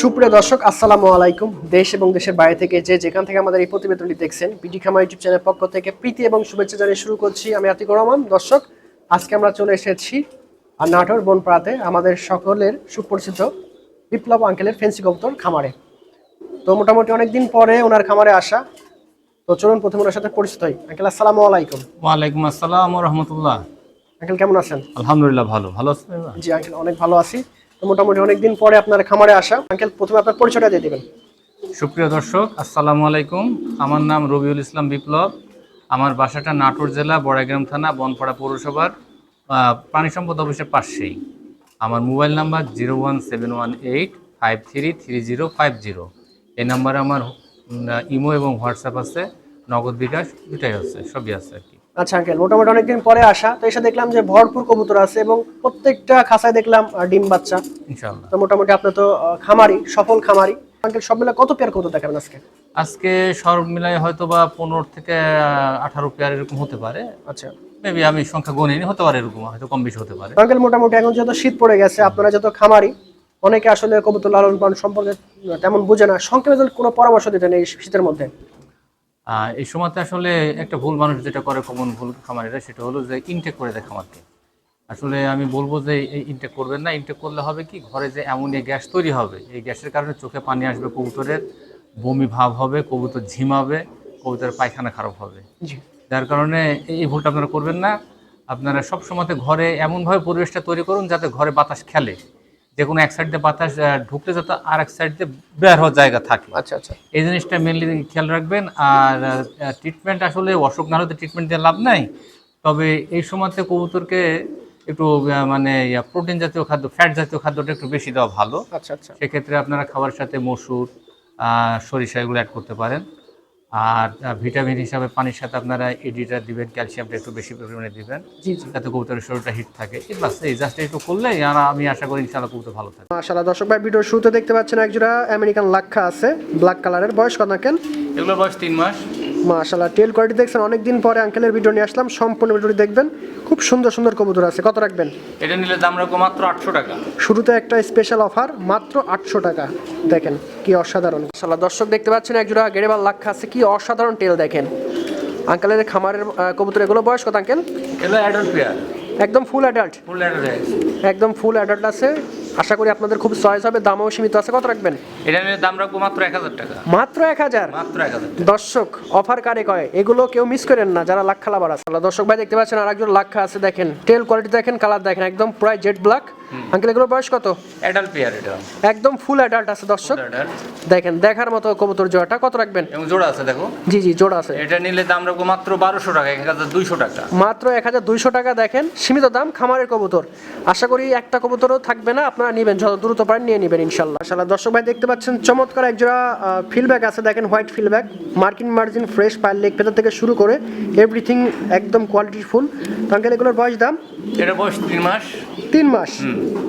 সুপ্রিয় দর্শক আসসালামু আলাইকুম। দেশ এবং দেশের বাইরে থেকে যে যেখান থেকে আমাদের এই প্রতিবেদনটি দেখছেন পিটি খামা ইউটিউব চ্যানেলের পক্ষ থেকে প্রীতি এবং শুভেচ্ছা জানিয়ে শুরু করছি আমি আতিকুর রহমান। দর্শক আজকে আমরা চলে এসেছি আর নাটোর বনপাড়াতে আমাদের সকলের সুপরিচিত বিপ্লব আঙ্কেলের ফেন্সি কবুতর খামারে। তো মোটামুটি অনেকদিন পরে ওনার খামারে আসা। তো চলুন প্রথমে ওনার সাথে পরিচিত হই। আঙ্কেল আসসালামু আলাইকুম। ওয়ালাইকুম আসসালাম রহমতুল্লাহ। আঙ্কেল কেমন আছেন? আলহামদুলিল্লাহ ভালো। ভালো আছেন? জি আঙ্কেল অনেক ভালো আছি। মোটামুটি অনেকদিন পরে আপনার খামারে আসা। আঙ্কেল, প্রথমে আপনার পরিচয়টা দিয়ে দিবেন। সুপ্রিয় দর্শক, আসসালামু আলাইকুম। আমার নাম রবিউল ইসলাম বিপ্লব। আমার বাসাটা নাটোর জেলা, বড়াইগ্রাম থানা, বনপাড়া পৌরসভার প্রাণী সম্পদ অফিসের পাশেই। আমার mobile number zero one seven one eight five three three zero five zero. এই নাম্বারে আমার ইমো এবং হোয়াটসঅ্যাপ আছে, নগদ বিকাশ দুটাই আছে, সবই আছে আর কি। আচ্ছা আঙ্কেল মোটামুটি অনেকদিন পরে আসা তো এসে দেখলাম যে ভরপুর কবুতর আছে এবং প্রত্যেকটা খাঁচায় দেখলাম ডিম বাচ্চা। তো মোটামুটি আপনি তো খামারি সফল খামারি। আঙ্কেল সব মিলে কত পেয়ার কবুতর দেখাবেন আজকে? আজকে সব মিলাই হয়তো বা পনেরো থেকে আঠারো পেয়ার এরকম হতে পারে। আচ্ছা। মেবি আমি সংখ্যা গণিনি হতে পারে এরকম হয়তো কম বেশি হতে পারে। আঙ্কেল মোটামুটি এখন যেহেতু শীত পড়ে গেছে আপনারা যত খামারি অনেকে আসলে কবুতর লালন পালন সম্পর্কে তেমন বুঝে না। সংক্ষেপে কোনো পরামর্শ দিতেন এই শীতের মধ্যে। এই সময়তে আসলে একটা ভুল মানুষ যেটা করে কমন ভুল খামারিরা সেটা হলো যে ইনটেক করে দেয় খামারকে। আসলে আমি বলব যে এই ইনটেক করবেন না। ইনটেক করলে হবে কি ঘরে যে অ্যামোনিয়া গ্যাস তৈরি হবে এই গ্যাসের কারণে চোখে পানি আসবে কবুতরের বমি ভাব হবে কবুতর ঝিমাবে কবুতরের পায়খানা খারাপ হবে। যার কারণে এই ভুলটা আপনারা করবেন না। আপনারা সব সময়তে ঘরে এমনভাবে পরিবেশটা তৈরি করুন যাতে ঘরে বাতাস খেলে। যে কোনো এক সাইড দিয়ে বাতাস ঢুকলে যাতে আর এক সাইড দিয়ে বের হওয়ার জায়গা থাকে। আচ্ছা আচ্ছা। এই জিনিসটা মেনলি খেয়াল রাখবেন। আর ট্রিটমেন্ট আসলে অসুখ না হলে ট্রিটমেন্ট দিয়ে লাভ নাই। তবে এই সময়তে কবুতরকে একটু মানে প্রোটিন জাতীয় খাদ্য ফ্যাট জাতীয় খাদ্যটা একটু বেশি দেওয়া ভালো। আচ্ছা আচ্ছা। সেক্ষেত্রে আপনারা খাবারের সাথে মসুর সরিষা এগুলো অ্যাড করতে পারেন। আর ভিটামিন হিসাবে পানির সাথে আপনারা এডিটা দিবেন ক্যালসিয়ামটা একটু বেশি পরিমাণে দিবেন। যাতে কবুতরের শরীরটা হিট থাকে। এই বাস এই জাস্ট একটু করলে আর আমি আশা করি ইনশাআল্লাহ কবুতর ভালো থাকে মাশাআল্লাহ দর্শক ভাই ভিডিওর শুরুতে দেখতে পাচ্ছেন একজোড়া আমেরিকান লাক্ষা আছে ব্ল্যাক কালারের বয়স কত কেন এগুলোর বয়স তিন মাস। মাশাআল্লাহ টেল কোয়ালিটি দেখছেন অনেকদিন পরে আঙ্কেলের ভিডিও নিয়ে আসলাম সম্পূর্ণ ভিডিওটি দেখবেন। খুব সুন্দর সুন্দর কবুতর আছে কত রাখবেন? এটা নিলে দাম রাখব মাত্র আটশো টাকা। শুরুতে একটা স্পেশাল অফার মাত্র আটশো টাকা। দেখেন কি অসাধারণ। মাশাআল্লাহ দর্শক দেখতে পাচ্ছেন এক একজোড়া গেড়েবাল লাক্ষা আছে কি অসাধারণ টেল দেখেন। আঙ্কেলের খামারের কবুতর এগুলো বয়স কত আঙ্কেল এগুলো অ্যাডাল্ট পেয়ার একদম ফুল অ্যাডাল্ট ফুল অ্যাডাল্ট একদম ফুল অ্যাডাল্ট আছে। আশা করি আপনাদের খুব চয়েস হবে দামও সীমিত আছে। কত রাখবেন? এটা নিয়ে দাম রাখব মাত্র এক হাজার টাকা। মাত্র এক হাজার? মাত্র এক হাজার দর্শক অফার কারে কয়? এগুলো কেউ মিস করেন না যারা লাক্ষা লাভার আছে। দর্শক ভাই দেখতে পাচ্ছেন আর একজন লাক্ষা আছে দেখেন। টেল কোয়ালিটি দেখেন কালার দেখেন একদম প্রায় জেড ব্ল্যাক আঙ্কেল এগুলো বয়স কত? অ্যাডাল্ট পেয়ার এটা। একদম ফুল অ্যাডাল্ট আছে দর্শক। দেখেন দেখার মতো কবুতর জোড়াটা কত রাখবেন? এবং জোড়া আছে দেখো। জি জি জোড়া আছে। এটা নিলে দাম রাখব মাত্র বারোশো টাকা এক হাজার দুইশো টাকা। মাত্র এক হাজার দুইশো টাকা দেখেন সীমিত দাম খামারের কবুতর। আশা করি একটা কবুতরও থাকবে না আপনারা নেবেন যত দ্রুত পারেন নিয়ে নেবেন ইনশাল্লাহ ইনশাল্লাহ দর্শক ভাই দেখতে পাচ্ছেন চমৎকার একজোড়া ফিলব্যাক আছে দেখেন হোয়াইট ফিলব্যাক মার্কিন মার্জিন ফ্রেশ পায়ের লেগ ভেতর থেকে শুরু করে এভরিথিং একদম কোয়ালিটি ফুল আঙ্কেল এগুলোর বয়স দাম? এটা বয়স তিন মাস। তিন মাস?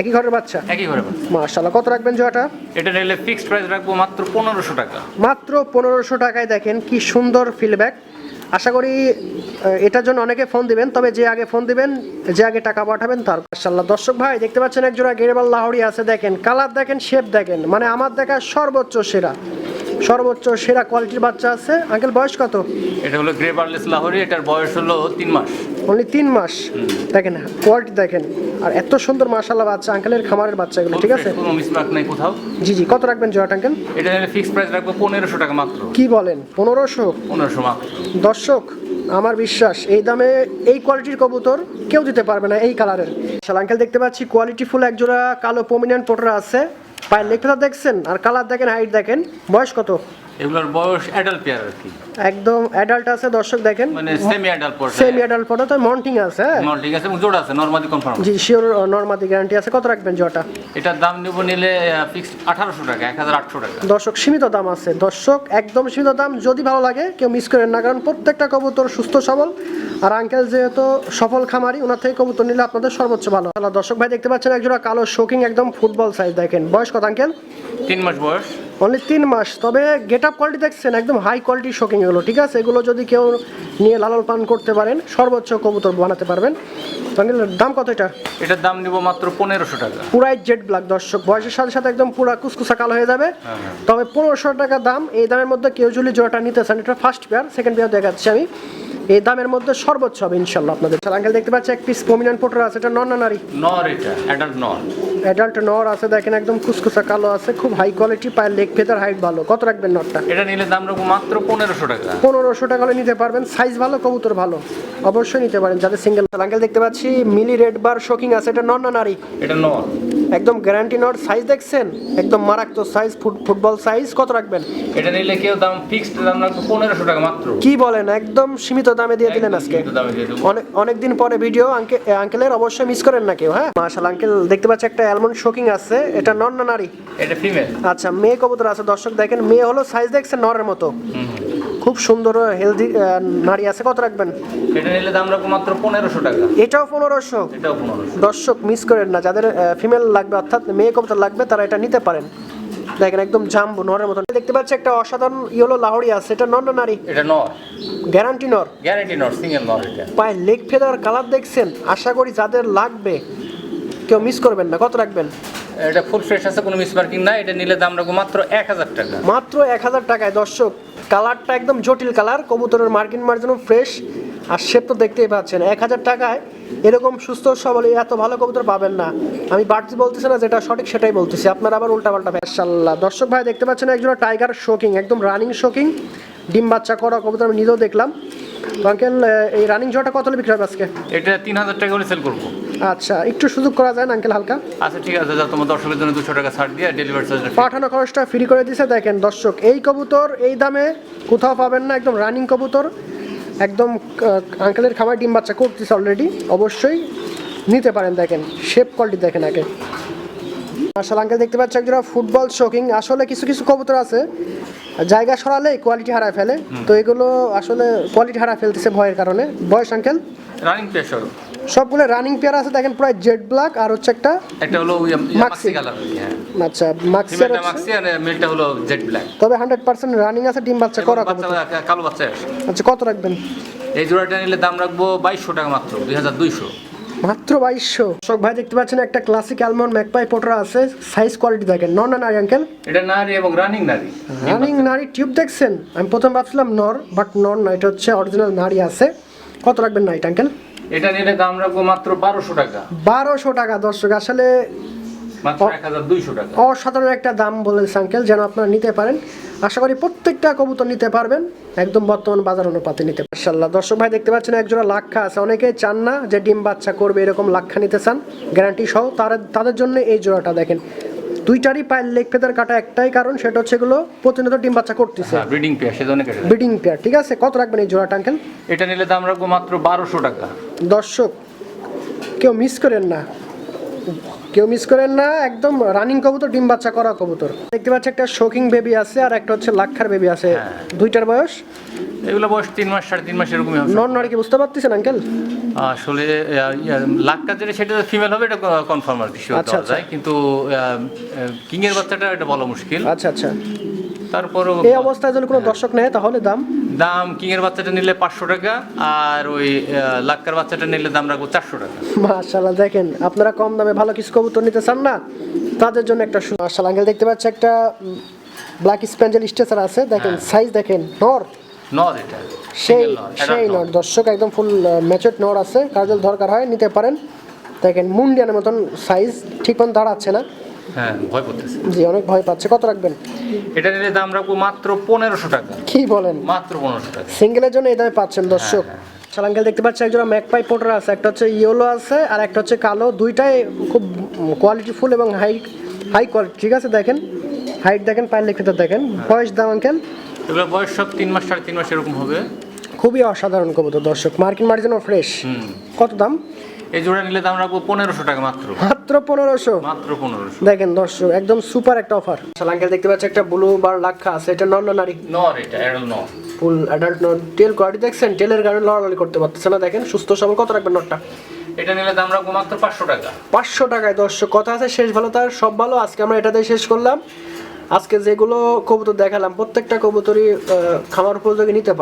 একই ঘরের বাচ্চা? একই করে পাচ্ছে। মাশাল্লাহ কত রাখবেন জোড়াটা এটা নিলে ফিক্সড প্রাইস রাখব মাত্র পনেরোশো টাকা। মাত্র পনেরোশো টাকায় দেখেন কি সুন্দর ফিলব্যাক আশা করি এটার জন্য অনেকে ফোন দিবেন তবে যে আগে ফোন দিবেন যে আগে টাকা পাঠাবেন তার মাশাল্লাহ দর্শক ভাই দেখতে পাচ্ছেন এক জোড়া গেরেবাল লাহড়ি আছে দেখেন। কালার দেখেন শেপ দেখেন। মানে আমার দেখা সর্বোচ্চ সেরা। সর্বোচ্চ সেরা কোয়ালিটির বাচ্চা আছে। আঙ্কেল বয়স কত? এটা হলো গ্রে বার্লেস লাহোরি এটার বয়স হলো তিন মাস। অনলি তিন মাস? দেখেন কোয়ালিটি দেখেন। আর এত সুন্দর মাশাল্লাহ বাচ্চা আঙ্কেলের খামারের বাচ্চা এগুলো ঠিক আছে? কোনো মিসমার্ক নাই কোথাও। জি জি কত রাখবেন জোড়াটা আঙ্কেল? এটা ফিক্সড প্রাইস রাখব পনেরোশো টাকা মাত্র। কি বলেন? পনেরোশো? পনেরোশো মাত্র। দর্শক আমার বিশ্বাস এই দামে এই কোয়ালিটির কবুতর কেউ দিতে পারবে না এই কালারের আঙ্কেল দেখতে পাচ্ছি কোয়ালিটি ফুল একজোড়া কালো পমিনেন্ট পোটার আছে। পায়ের লেগটা দেখছেন? আর কালার দেখেন হাইট দেখেন বয়স কত? এগুলোর বয়স অ্যাডাল্ট পেয়ার আর কি। একদম অ্যাডাল্ট আছে দর্শক দেখেন। মানে সেমি অ্যাডাল্ট পড়ছে সেমি অ্যাডাল্ট পোটা তো মন্টিং আছে হ্যাঁ? ঠিক আছে এবং জোড়া আছে নর্মালি কনফার্ম জি শিওর নর্মাদি গ্যারান্টি আছে। কত রাখবেন জোটা এটার দাম নেব নিলে ফিক্সড আঠারোশো টাকা এক হাজার আটশো টাকা। দর্শক সীমিত দাম আছে। দর্শক একদম সীমিত দাম যদি ভালো লাগে কেউ মিস করেন না কারণ প্রত্যেকটা কবুতর সুস্থ সবল। আর আঙ্কেল যেহেতু সফল খামারি ওনার থেকে কবুতর নিলে আপনাদের সর্বোচ্চ ভালো। দর্শক ভাই দেখতে পাচ্ছেন একজোড়া কালো শোকিং একদম ফুটবল সাইজ দেখেন। বয়স কত আঙ্কেল তিন মাস বয়স। অনলি তিন মাস। তবে গেট আপ কোয়ালিটি দেখছেন একদম হাই কোয়ালিটি শোকিং এগুলো ঠিক আছে? এগুলো যদি কেউ নিয়ে লালন পালন করতে পারেন সর্বোচ্চ কবুতর বানাতে পারবেন। দাম কত এটা? এটার দাম নিব মাত্র পনেরোশো টাকা। পুরাই জেড ব্ল্যাক দর্শক। বয়সের সাথে সাথে একদম পুরা কুসকুসা কালো হয়ে যাবে। তবে পনেরোশো টাকা দাম। এই দামের মধ্যে কেউ যদি জোড়াটা নিতে চান এটা ফার্স্ট পেয়ার সেকেন্ড পেয়ার দেখাচ্ছি আমি। এই দামের মধ্যে সর্বোচ্চ হবে ইনশাল্লাহ আপনাদের। আঙ্কেল দেখতে পাচ্ছি এক পিস পমিনান পোটার আছে এটা নন না নারী? নর এটা অ্যাডাল্ট নর অ্যাডাল্ট নর আছে দেখেন একদম কুসকুসা কালো আছে খুব হাই কোয়ালিটি পায়ের লেগ ফেদার হাইট ভালো। কত রাখবেন নরটা এটা নিলে দাম রাখব মাত্র পনেরোশো টাকা। পনেরোশো টাকা হলে নিতে পারবেন সাইজ ভালো কবুতর ভালো। অবশ্যই নিতে পারেন যাদের সিঙ্গেল আঙ্কেল দেখতে পাচ্ছি মিলি রেড বার শোকিং আছে এটা নন না নারী। এটা নর একদম গ্যারান্টি নট সাইজ দেখছেন? একদম মারাত্মক সাইজ ফুটবল সাইজ কত রাখবেন? এটা নিলে কেউ দাম ফিক্সড দাম রাখব পনেরোশো টাকা মাত্র। কি বলেন? একদম সীমিত দামে দিয়ে দিলেন আজকে। অনেক অনেকদিন পরে ভিডিও আঙ্কেলের অবশ্যই মিস করেন না কেউ হ্যাঁ? মাশাল আঙ্কেল দেখতে পাচ্ছি একটা অ্যালমন্ড শোকিং আছে। এটা নন না নারী? এটা ফিমেল আচ্ছা মেয়ে কবুতর আছে। দর্শক দেখেন মেয়ে হলো সাইজ দেখছেন নরের মতো। খুব সুন্দর হেলদি নারী আছে। কত রাখবেন? এটা নিলে দাম রাখব মাত্র পনেরোশো টাকা। এটাও পনেরোশো? এটাও পনেরোশো। দর্শক মিস করেন না। যাদের ফিমেল লাগবে অর্থাৎ মেয়ে কবুতর লাগবে তারা এটা নিতে পারেন। দেখেন একদম জাম্বু নরের মতো। দেখতে পাচ্ছি একটা অসাধারণ ইয়েলো লাহড়ি আছে। এটা নন না নারী? এটা নর। গ্যারান্টি নর? গ্যারান্টি নর সিঙ্গেল নর এটা। পায়ে লেগ ফেদার কালার দেখছেন? আশা করি যাদের লাগবে কেউ মিস করবেন না। কত রাখবেন? এটা ফুল ফ্রেশ আছে, কোনো মিস মার্কিং না এটা নিলে দাম রাখব মাত্র এক হাজার টাকা। মাত্র এক হাজার টাকায়। দর্শক, কালারটা একদম জটিল কালার, কবুতরের মার্কিন মার্জিনও ফ্রেশ আর শেপ তো দেখতেই পাচ্ছেন, এক হাজার টাকায়। এরকম সুস্থ সবল এত ভালো কবুতর পাবেন না। আমি বাড়তি বলতেছি না, যেটা সঠিক সেটাই বলতেছি। আপনারা আবার উল্টা পাল্টা মাশাল্লাহ দর্শক ভাই, দেখতে পাচ্ছেন একজন টাইগার শোকিং একদম রানিং শোকিং ডিম বাচ্চা করা কবুতর আমি নিজেও দেখলাম। তো আঙ্কেল এই রানিং জোড়াটা কত বিক্রি হবে আজকে? এটা তিন হাজার টাকা করে সেল করব। আচ্ছা একটু সুযোগ করা যায় না আঙ্কেল হালকা? আচ্ছা ঠিক আছে যা তোমার দর্শকের জন্য দুশো টাকা ছাড় দিয়ে ডেলিভারি চার্জ পাঠানো খরচটা ফ্রি করে দিছে দেখেন দর্শক এই কবুতর এই দামে কোথাও পাবেন না একদম রানিং কবুতর। একদম আঙ্কেলের খামার ডিম বাচ্চা করতেছে অলরেডি অবশ্যই নিতে পারেন দেখেন শেপ কোয়ালিটি দেখেন আগে। আসলে আঙ্কেল দেখতে পাচ্ছি একজোড়া ফুটবল শোকিং আসলে কিছু কিছু কবুতর আছে জায়গা সরালে কোয়ালিটি হারায় ফেলে। তো এগুলো আসলে কোয়ালিটি হারা ফেলতেছে ভয়ের কারণে। বয়স আঙ্কেল রানিং প্রেশার সবগুলো রানিং পেয়ার আছে দেখেন প্রায় জেড ব্ল্যাক আর হচ্ছে একটা একটা হলো। মাক্সি কালার হ্যাঁ। আচ্ছা ফিমেলটা হচ্ছে মাক্সি আর মেলটা হলো জেড ব্ল্যাক তবে হান্ড্রেড পার্সেন্ট রানিং আছে ডিম বাচ্চা করা কালো বাচ্চা আচ্ছা কত রাখবেন? এই জোড়াটা নিলে দাম রাখব বাইশশো টাকা মাত্র দুই হাজার দুইশো। মাত্র বাইশশো। শোক ভাই দেখতে পাচ্ছেন একটা ক্লাসিক অ্যালমন্ড ম্যাকপাই পোটরা আছে। সাইজ কোয়ালিটি দেখেন। নর না নারী আঙ্কেল এটা নারী এবং রানিং নারী। রানিং নারী টিউব দেখছেন? আমি প্রথম ভাবছিলাম নর বাট নর না এটা হচ্ছে অরিজিনাল নারী আছে। কত রাখবেন নাইট আঙ্কেল এটা নিলে দাম রাখব মাত্র বারোশো টাকা। বারোশো টাকা দর্শক। আসলে অসাধারণ একটা দাম বলেছে আঙ্কেল যেন আপনারা নিতে পারেন। আশা করি প্রত্যেকটা কবুতর নিতে পারবেন একদম বর্তমান বাজার অনুপাতে নিতে মার্শাল্লাহ দর্শক ভাই দেখতে পাচ্ছেন একজোড়া লাক্ষা আছে। অনেকে চান না যে ডিম বাচ্চা করবে এরকম লাক্ষা নিতে চান। গ্যারান্টি সহ তারা তাদের জন্য এই জোড়াটা দেখেন। দুইটারই পায়ের লেগ ফেদার কাটা একটাই কারণ সেটা হচ্ছে এগুলো প্রতিনিয়ত ডিম বাচ্চা করতেছে। হ্যাঁ ব্রিডিং পেয়ার সেজন্য কেটে ব্রিডিং পেয়ার ঠিক আছে? কত রাখবেন এই জোড়াটা আঙ্কেল এটা নিলে দাম রাখব মাত্র বারোশো টাকা। দর্শক কেউ মিস করেন না। কেউ মিস করেন না একদম রানিং কবুতর ডিম বাচ্চা করা কবুতর। দেখতে পাচ্ছি একটা শোকিং বেবি আছে আর একটা হচ্ছে লাক্ষার বেবি আছে। দুইটার বয়স? এগুলো বয়স তিন মাস সাড়ে তিন মাস এরকমই হবে। নন নারী কি বুঝতে পারতেছেন আঙ্কেল আসলে লাক্ষা যেটা সেটা ফিমেল হবে এটা কনফার্ম আর কি আচ্ছা, দেওয়া যায়। কিন্তু কিং এর বাচ্চাটা এটা বলা মুশকিল। আচ্ছা আচ্ছা। তারপরও এই অবস্থায় যদি কোনো দর্শক নেয় তাহলে দাম? দাম কিং এর বাচ্চাটা নিলে পাঁচশো টাকা আর ওই লাক্কার বাচ্চাটা নিলে দাম রাখব চারশো টাকা। মাশাআল্লাহ দেখেন আপনারা কম দামে ভালো কিছু কবুতর নিতে চান না তাদের জন্য একটা মাশাআল্লাহ আঙ্কেল দেখতে পাচ্ছি একটা ব্ল্যাক স্প্যাঞ্জেল স্টেচার আছে দেখেন সাইজ দেখেন নর। নর এটা সেই নর, সেই adult দর্শক একদম ফুল ম্যাচুড নর আছে যদি দরকার হয় নিতে পারেন। দেখেন মুন্ডিয়ানের মতন সাইজ ঠিক মতো দাঁড়াচ্ছে না। হ্যাঁ ভয় করতেছে। জি অনেক ভয় পাচ্ছে। কত রাখবেন? এটা নিলে দাম রাখব মাত্র পনেরোশো টাকা। কি বলেন? মাত্র পনেরোশো টাকা। সিঙ্গেলের জন্য এই দামে পাচ্ছেন দর্শক। সালাঙ্কেল দেখতে পাচ্ছি একজন ম্যাকপাই পোটার আছে একটা হচ্ছে ইয়েলো আছে আর একটা হচ্ছে কালো। দুইটাই খুব কোয়ালিটি ফুল এবং হাই হাই কোয়ালিটি ঠিক আছে দেখেন? হাইট দেখেন পায়ের লিখিত দেখেন। বয়স দাম আঙ্কেল? এগুলো বয়স সব তিন মাস সাড়ে তিন মাস এরকম হবে। খুবই অসাধারণ কবুতর দর্শক। মার্কিন মার্জিনও ফ্রেশ। কত দাম? এই জোড়া নিলে দাম রাখব পনেরোশো টাকা মাত্র। মাত্র পনেরোশো? মাত্র পনেরোশো। দেখেন দর্শক একদম সুপার একটা অফার সালাঙ্কেল দেখতে পাচ্ছি একটা ব্লু বার লাক্ষা আছে এটা নন নারী নর। এটা এডাল নর। Full adult not tail quality দেখছেন? টেলের কারণে লড়ালড়ি করতে পারতেছে না দেখেন সুস্থ সবল কত রাখবেন নটটা এটা নিলে দাম রাখব মাত্র পাঁচশো টাকা। পাঁচশো টাকায় দর্শক কথা আছে শেষ ভালো তার সব ভালো। আজকে আমরা এটাতেই শেষ করলাম। আজকে যেগুলো কবুতর দেখালাম প্রত্যেকটা কবুতরই খামার উপযোগী নিতে পারে।